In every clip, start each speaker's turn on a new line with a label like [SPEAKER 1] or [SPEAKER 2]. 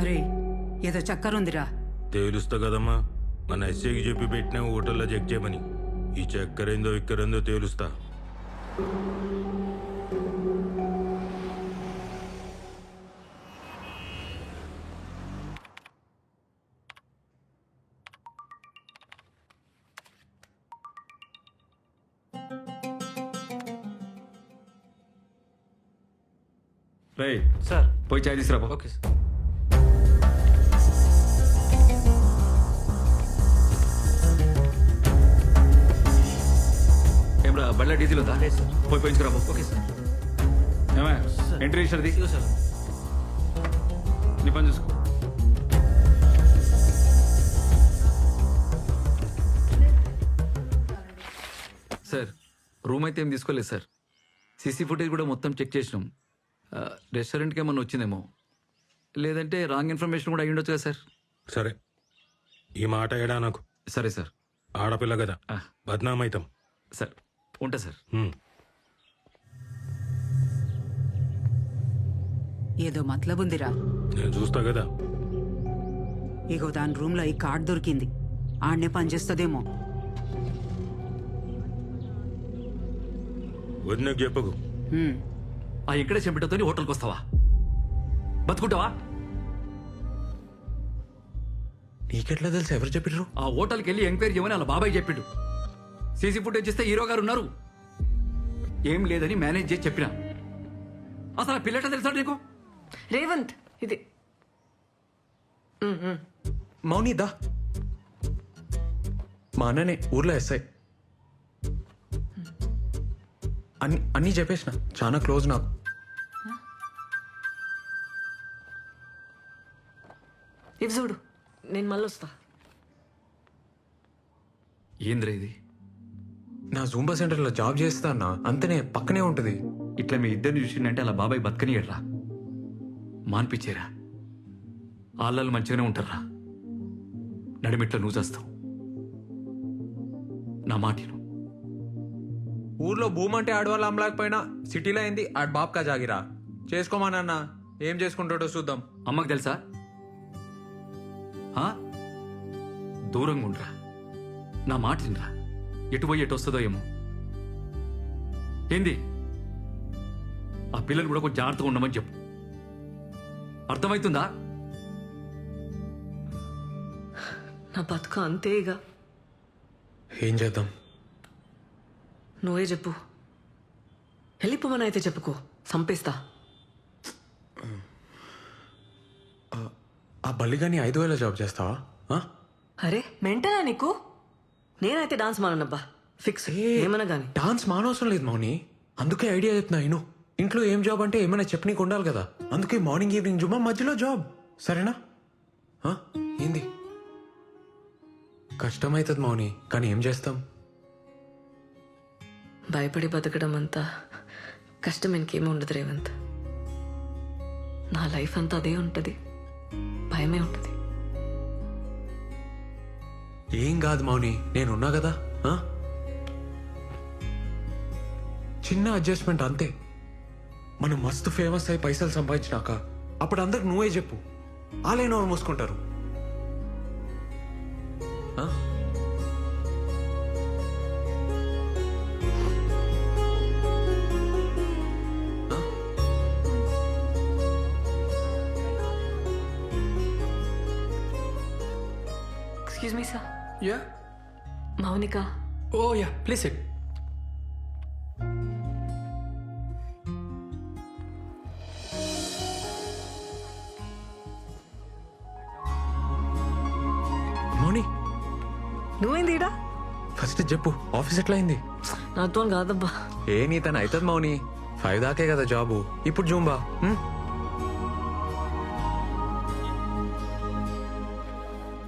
[SPEAKER 1] అరే ఏదో చక్కరుందిరా
[SPEAKER 2] తేలుస్తా కదమ్మా. మన ఎస్ఐకి చెప్పి పెట్టిన హోటల్లో చెక్ చేయమని. ఈ చక్కెరేందో ఇక్కరేందో తేలుస్తా.
[SPEAKER 3] రే
[SPEAKER 4] సార్.
[SPEAKER 3] పోయి చాయ్ తీసుకురా
[SPEAKER 4] ఓకే సార్.
[SPEAKER 3] ఏమరా బళ్ళ డీజిల్ ఉందా?
[SPEAKER 4] లేదు సార్.
[SPEAKER 3] పోయి పోయించుకురా.
[SPEAKER 4] Okay sir.
[SPEAKER 3] ఏమే. ఎంట్రీ ఇచ్చినది
[SPEAKER 4] సార్.
[SPEAKER 3] నీ పని చూసుకో. సార్ రూమ్ అయితే ఏం తీసుకోలేదు సార్. సీసీ ఫుటేజ్ కూడా మొత్తం చెక్ చేసినాం. రెస్టారెంట్కి ఏమన్నా వచ్చిందేమో? లేదంటే రాంగ్ ఇన్ఫర్మేషన్ కూడా అయ్యి ఉండొచ్చు కదా సార్?
[SPEAKER 2] సరే. ఈ మాట ఏడా నాకు?
[SPEAKER 3] సరే సార్.
[SPEAKER 2] ఆడపిల్ల కదా. బద్నామైతాం.
[SPEAKER 3] సార్ ఉంటా సార్.
[SPEAKER 1] ఏదో మతలబుందిరా
[SPEAKER 2] నేను చూస్తా కదా.
[SPEAKER 1] ఇగో దాని రూమ్లో ఈ కార్డ్ దొరికింది. ఆడనే పనిచేస్తుందేమో
[SPEAKER 2] వదినకు చెప్పకు.
[SPEAKER 1] హ్మ్.
[SPEAKER 3] ఆ ఇక్కడే చెంపటతో హోటల్కి వస్తావా బతుకుంటావా?
[SPEAKER 5] నీకెట్లా తెలుసు? ఎవరు చెప్పిర్రు?
[SPEAKER 3] ఆ హోటల్కి వెళ్ళి ఎంక్వైరీ చేయమని వాళ్ళ బాబాయ్ చెప్పిండు. సీసీ ఫుటేజ్ ఇస్తే హీరో గారు ఉన్నారు. ఏం లేదని మేనేజ్ చేసి చెప్పిన. అసలు ఆ పిల్లట తెలుసా నీకు?
[SPEAKER 6] రేవంత్ ఇది.
[SPEAKER 5] మౌని దా మా అన్ననే ఊర్లో ఎస్ఐ. అన్ని అన్నీ చెప్పేసిన. చాలా క్లోజ్ నాకు.
[SPEAKER 6] ఇవి చూడు నేను మళ్ళీ వస్తా.
[SPEAKER 3] ఏంద్రా ఇది?
[SPEAKER 5] నా జూంబా సెంటర్లో జాబ్ చేస్తా అన్న అంతనే పక్కనే ఉంటుంది.
[SPEAKER 3] ఇట్లా మీ ఇద్దరిని చూసిండంటే అలా బాబాయ్ బతకనియడ్రా. మాన్పించేరా. ఆళ్ళలు మంచిగానే ఉంటారా నడిమిట్ల నువ్వు చేస్తావు నా మాటిను
[SPEAKER 5] ఊర్లో భూమి అంటే ఆడవాళ్ళు అమ్మలేకపోయినా సిటీలో అయింది ఆడ బాబ్కా జాగిరా. చేసుకోమానన్న ఏం చేసుకుంటాడో చూద్దాం.
[SPEAKER 3] అమ్మకు తెలుసా? ఆ? దూరంగా ఉండరా. నా మాట వినరా? ఎటు పోయి ఎటు వస్తుందో ఏమో. ఏంది? ఆ పిల్లలు కూడా కొంచెం జాగ్రత్తగా ఉండమని చెప్పు. అర్థమవుతుందా
[SPEAKER 6] నా బతుక అంతే ఇక.
[SPEAKER 5] ఏం చేద్దాం?
[SPEAKER 6] నువ్వే చెప్పు. వెళ్ళిపోమని అయితే చెప్పుకో. సంపేస్తా.
[SPEAKER 5] ఆ బల్లిగాని ఐదు వేల జాబ్ చేస్తావా? ఆ?
[SPEAKER 6] అరే మెంటనా నీకు? నేనైతే డాన్స్ మానబ్బా ఫిక్స్. ఏమన్నా గాని.
[SPEAKER 5] డాన్స్ మానవసరం లేదు మౌని. అందుకే ఐడియా చెప్తున్నా నేను ఇంట్లో ఏం జాబ్ అంటే ఏమైనా చెప్పనీకి ఉండాలి కదా. అందుకే మార్నింగ్ ఈవినింగ్ జుమ్మా మధ్యలో జాబ్. సరేనా? ఆ? ఏంది? కష్టమవుతుంది మౌని కానీ ఏం చేస్తాం?
[SPEAKER 6] భయపడి బతకడం అంతా కష్టం ఇంకేమీ ఉండదు రేవంత్. నా లైఫ్ అంతా అదే ఉంటుంది. భయమే ఉంటుంది.
[SPEAKER 5] ఏం కాదు మౌని నేనున్నా కదా? చిన్న అడ్జస్ట్మెంట్ అంతే. మనం మస్తు ఫేమస్ అయి పైసలు సంపాదించినాక అప్పుడు అందరికి నువ్వే చెప్పు. ఆలైన వాళ్ళు మూసుకుంటారు?
[SPEAKER 6] Excuse me sir
[SPEAKER 4] yeah
[SPEAKER 6] Mounika
[SPEAKER 4] oh yeah please it
[SPEAKER 5] Mouni.
[SPEAKER 6] నువ్వేంది ఈడ
[SPEAKER 5] ఫస్ట్ చెప్పు. ఆఫీస్ ఎట్లా అయింది
[SPEAKER 6] నాతో కాదబ్బా.
[SPEAKER 5] ఏ నీ తను అవుతుంది మౌని. ఫైవ్ దాకే కదా జాబు. ఇప్పుడు జూంబా.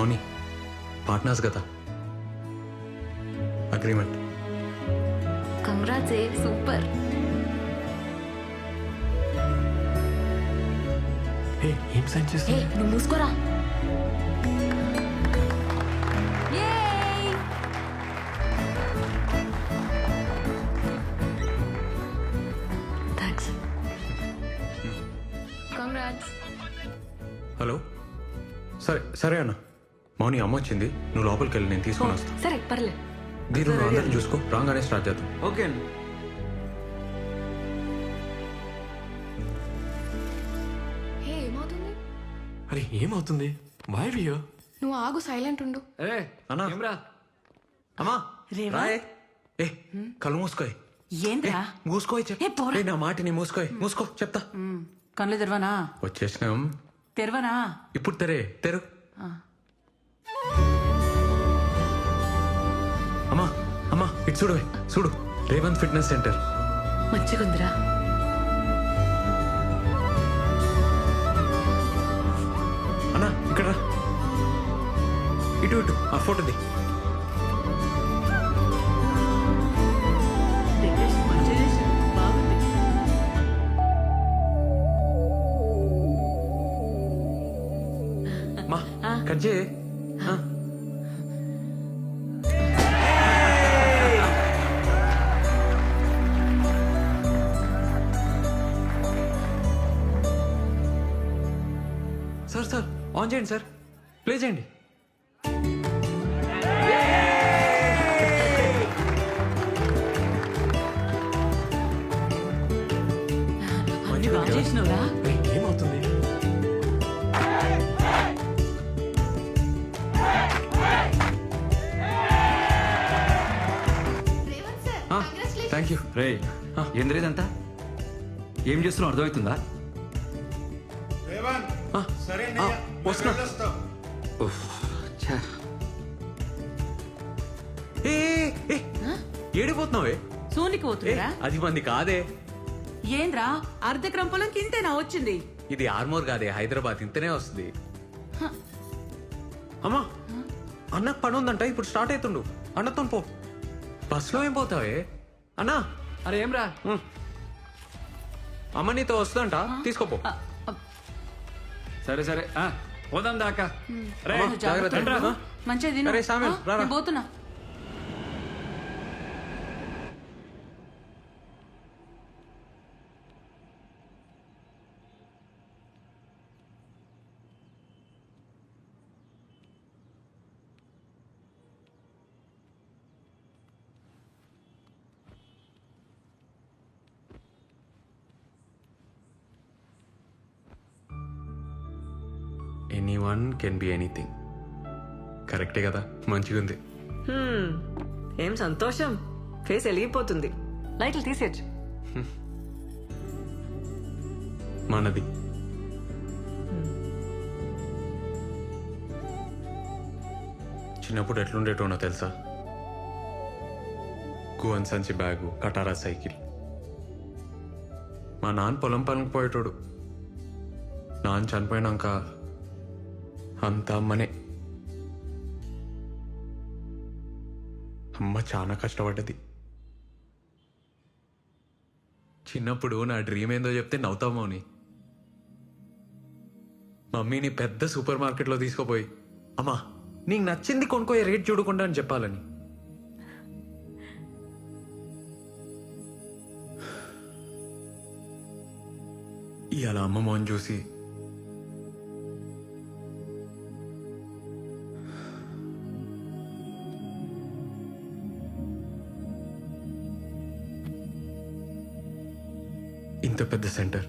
[SPEAKER 5] మౌని పార్ట్నర్స్ కదా. అగ్రిమెంట్
[SPEAKER 6] కంగ్రాట్స్ ఏ సూపర్
[SPEAKER 5] ఏం సైన్ చేస్తా
[SPEAKER 6] నువ్వు మూసుకోరా?
[SPEAKER 5] హలో సరే సరే అన్న మౌని అమ్మ వచ్చింది. నువ్వు లోపలికి వెళ్ళి నేను తీసుకొని వస్తాను
[SPEAKER 6] సరే పర్లే.
[SPEAKER 5] దీని నువ్వు అందరిని చూసుకో. రాగానే స్టార్ట్ చేద్దాం.
[SPEAKER 3] ఓకే అండి.
[SPEAKER 7] హే ఏమవుతుంది?
[SPEAKER 8] అరే ఏమవుతుంది? వై వియో
[SPEAKER 7] నువ్వు ఆగు సైలెంట్ ఉండు.
[SPEAKER 3] ఏ
[SPEAKER 5] అన్నా.
[SPEAKER 3] ఏమ్రా?
[SPEAKER 5] అమ్మా.
[SPEAKER 1] రేవా?
[SPEAKER 5] రాయే. ఏ కళ్ళు మూసుకోయ్.
[SPEAKER 1] ఏంద్రా?
[SPEAKER 5] మూసుకోయ్
[SPEAKER 1] ఏ, పోరా.
[SPEAKER 5] చెప్పు నా మాటని మూసుకోయ్. మూసుకో చెప్తా.
[SPEAKER 1] కళ్ళు తెరవనా?
[SPEAKER 5] వచ్చేసినాం.
[SPEAKER 1] తెరవనా?
[SPEAKER 5] ఇప్పుడు తెరే తెరు. అమ్మా అమ్మా ఇటు చూడవే చూడు. Revanth fitness centre.
[SPEAKER 6] మంచిగుందిరా
[SPEAKER 5] అన్నా ఇక్కడ రా. ఇటు ఇటు ఆ ఫోటోది.
[SPEAKER 1] మంచిగా
[SPEAKER 5] మా కట్ చేయి. ఆన్ చేయండి సార్. ప్లే చేయండి.
[SPEAKER 1] చేసినవురా?
[SPEAKER 8] ఏమవుతుంది?
[SPEAKER 5] థ్యాంక్ యూ
[SPEAKER 3] రే ఏం చేస్తున్నావు? అర్థమవుతుందా?
[SPEAKER 5] వస్తున్నా
[SPEAKER 3] ఉఫ్, ఛా.
[SPEAKER 5] ఏ ఏ, ఏ, ఏడిపోతున్నావే?
[SPEAKER 1] సోనికి
[SPEAKER 5] ఏ,
[SPEAKER 1] పోతుందిరా
[SPEAKER 5] అది మంది కాదే.
[SPEAKER 1] ఏంద్రా అర్ధ క్రంపలం కింతేనా వచ్చింది.
[SPEAKER 5] ఇది ఆర్మోర్ కాదే హైదరాబాద్ ఇంతనే వస్తుంది. అమ్మా అన్నకు పని ఉందంట ఇప్పుడు స్టార్ట్ అవుతుండు అన్నతో పో. బస్సులో ఏం పోతావే? అన్నా.
[SPEAKER 3] అరే ఏమ్రా
[SPEAKER 5] అమ్మ నీతో వస్తుందంట తీసుకోపో.
[SPEAKER 3] సరే సరే ఆ, పోదాం దాకా. రే,
[SPEAKER 1] జాగ్రత్త. నేను పోతున్నా.
[SPEAKER 5] Any one can be anything కరెక్టే కదా? మంచిగా ఉంది
[SPEAKER 6] హ్మ్, ఏం సంతోషం. ఫేస్ వెలిగిపోతుంది. లైట్లు తీసేయచ్చు.
[SPEAKER 5] మనది. చిన్నప్పుడు ఎట్లుండేటోనో తెలుసా? గువన్ సంచి బ్యాగు కటారా సైకిల్. మా నాన్న పొలం పనికి పోయేటోడు. నాన్న చనిపోయినాక అంతా అమ్మనే. అమ్మ చాలా కష్టపడ్డది. చిన్నప్పుడు నా డ్రీమ్ ఏందో చెప్తే నవ్వుతామో అని మమ్మీని పెద్ద సూపర్ మార్కెట్లో తీసుకుపోయి అమ్మా నీకు నచ్చింది కొనుక్కోయే రేట్ చూడకుండా అని చెప్పాలని. ఇలా అమ్మ మోహన్ చూసి ఇంత పెద్ద సెంటర్.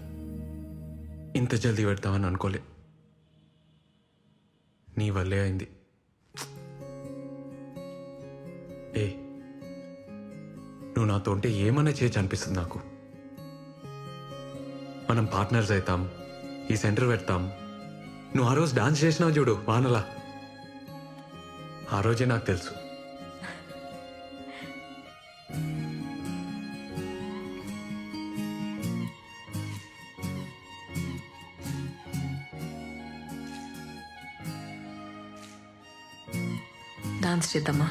[SPEAKER 5] ఇంత జల్దీ పెడతామని అనుకోలే. నీ వల్లే అయింది. ఏ నువ్వు నాతో ఉంటే ఏమన్నా చేయొచ్చు అనిపిస్తుంది నాకు? మనం పార్ట్నర్స్ అవుతాం ఈ సెంటర్ పెడతాం. నువ్వు ఆ రోజు డాన్స్ చేసినావు చూడు వానలా. ఆ రోజే నాకు తెలుసు.
[SPEAKER 6] డాన్స్ చేద్దామా?